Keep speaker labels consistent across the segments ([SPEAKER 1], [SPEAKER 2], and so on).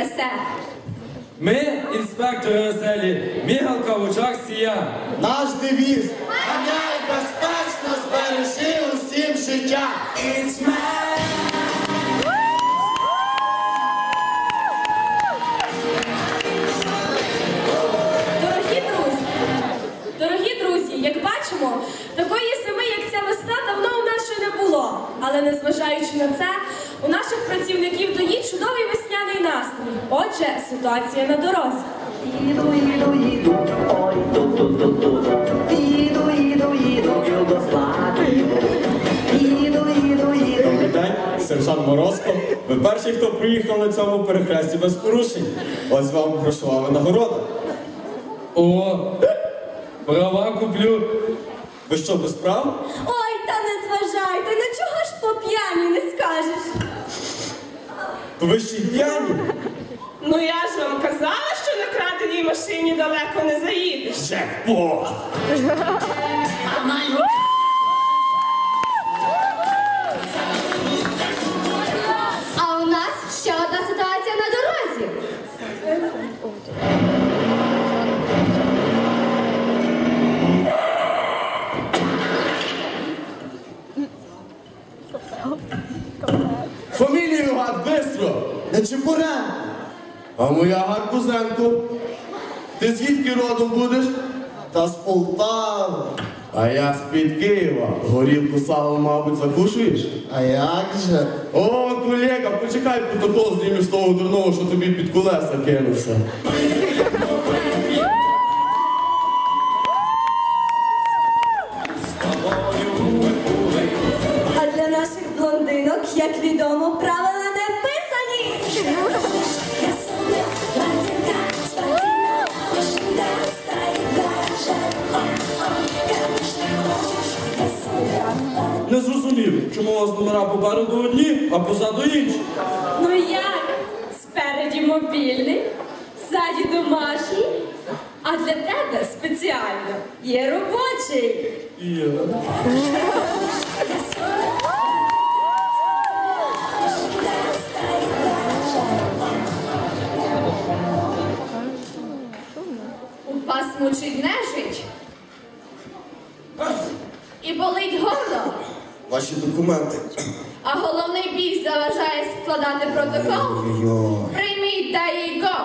[SPEAKER 1] несе.
[SPEAKER 2] Ми, інспектори веселі, мігалка в очах сія.
[SPEAKER 3] Наш девіз ганяй безпечно, збережи усім життя.
[SPEAKER 4] Дорогі друзі, дорогі друзі, як бачимо, такої зими, як ця весна, давно у нас ще не було. Але незважаючи на це, у наших працівників доїть чудовий весняний настрій. Отже, ситуація на дорозі.
[SPEAKER 5] Їду, їду, їду, ой, ту-ту-ту-ту. Їду, їду, їду Югославію. Їду, їду, їду.
[SPEAKER 2] Добрий день, сержант Морозко. Ви перші, хто приїхав на цьому перехресті без порушень. Ось вам грошова винагорода. О, права куплю. Ви що, без прав?
[SPEAKER 4] Ой, та не зважайте, ну чого ж по п'яні не скажеш?
[SPEAKER 2] То ви ще й п'яні?
[SPEAKER 6] Ну я ж вам казала, що на краденій машині далеко не заїдеш.
[SPEAKER 2] Джекпот!
[SPEAKER 1] А у нас ще одна ситуація на дорозі.
[SPEAKER 3] Моя Гаркузенко. Ти звідки родом будеш? Та з Полтави. А я з-під Києва. Горілку салом, мабуть, закушуєш? А як же? О, колега, почекай протокол знімеш з того дурного, що тобі під колеса кинувся.
[SPEAKER 4] А для наших блондинок, як відомо, правила не писані.
[SPEAKER 2] Зрозумів, чому у вас номера попереду одні, а позаду інші.
[SPEAKER 4] Ну як? Спереді мобільний, ззаді домашній, а для тебе спеціально є робочий.
[SPEAKER 2] Є.
[SPEAKER 1] Вас мучить нежить. І болить горло.
[SPEAKER 3] Ваші документи.
[SPEAKER 1] А головний біль заважає складати протокол.
[SPEAKER 3] Йо.
[SPEAKER 1] Прийміть Дайго.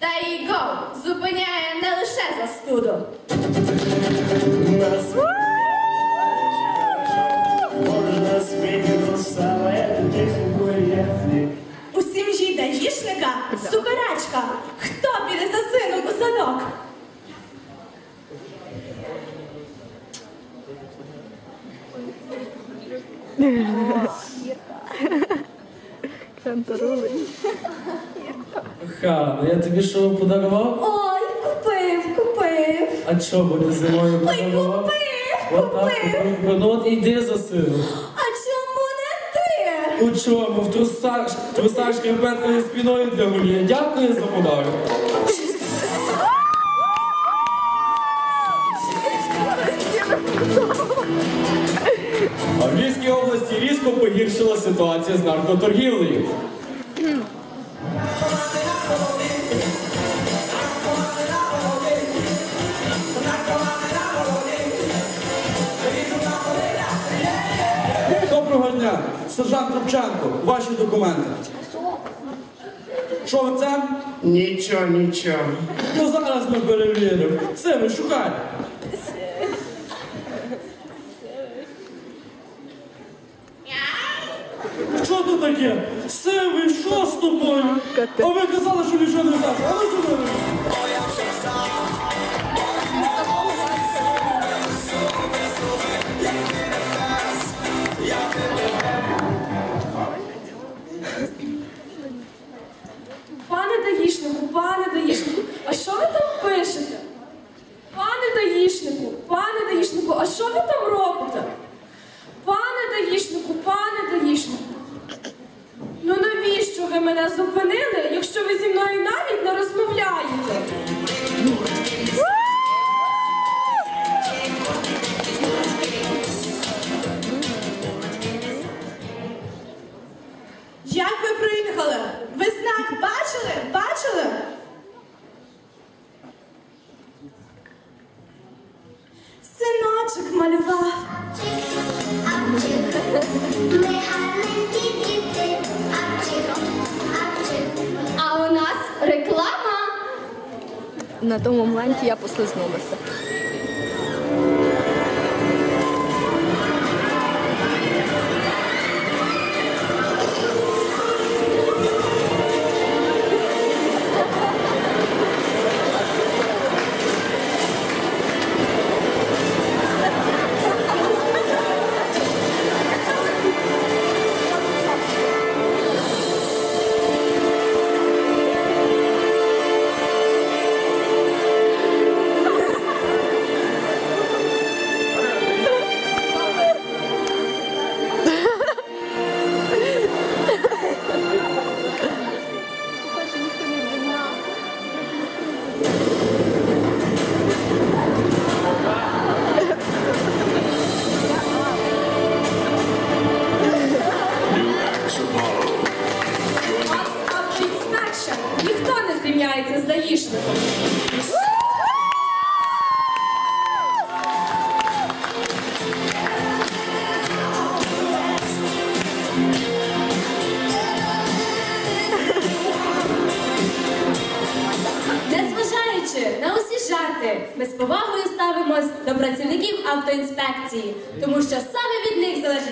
[SPEAKER 1] Дайго зупиняє не лише застуду.
[SPEAKER 5] Можна світі розсавити поїзди.
[SPEAKER 4] У сім'ї даїшника суперечка. Хто піде за сином у садок?
[SPEAKER 2] Ха, ну я тобі що подарував?
[SPEAKER 4] Ой, купив, купив.
[SPEAKER 2] А що буде зимою
[SPEAKER 4] Ой,
[SPEAKER 2] подарував?
[SPEAKER 4] купив,
[SPEAKER 2] Отак,
[SPEAKER 4] купив.
[SPEAKER 2] купив. Ну от іди за сином.
[SPEAKER 4] А чому не ти?
[SPEAKER 2] У чому? В трусах, трусах шкарпетка зі спіною для гулія. Дякую за подарунок. Різко погіршила ситуація з наркоторгівлею. Доброго дня, сержант Рубченко, ваші документи. Що це?
[SPEAKER 3] Нічого, нічого.
[SPEAKER 2] Ну зараз ми перевіримо. Сиви, шукай. Що таке? Сивий, що з тобою? А ви казали, що нічого не так. А сюди.
[SPEAKER 4] Пане Даїшнику, пане заборонили, якщо ви зі мною навіть не розмовляєте.
[SPEAKER 6] Як ви приїхали? Ви знак бачили? Бачили?
[SPEAKER 4] Синочок малював.
[SPEAKER 7] Ми
[SPEAKER 8] на тому моменті я послизнулася.
[SPEAKER 4] працівників автоінспекції, тому що саме від них залежить.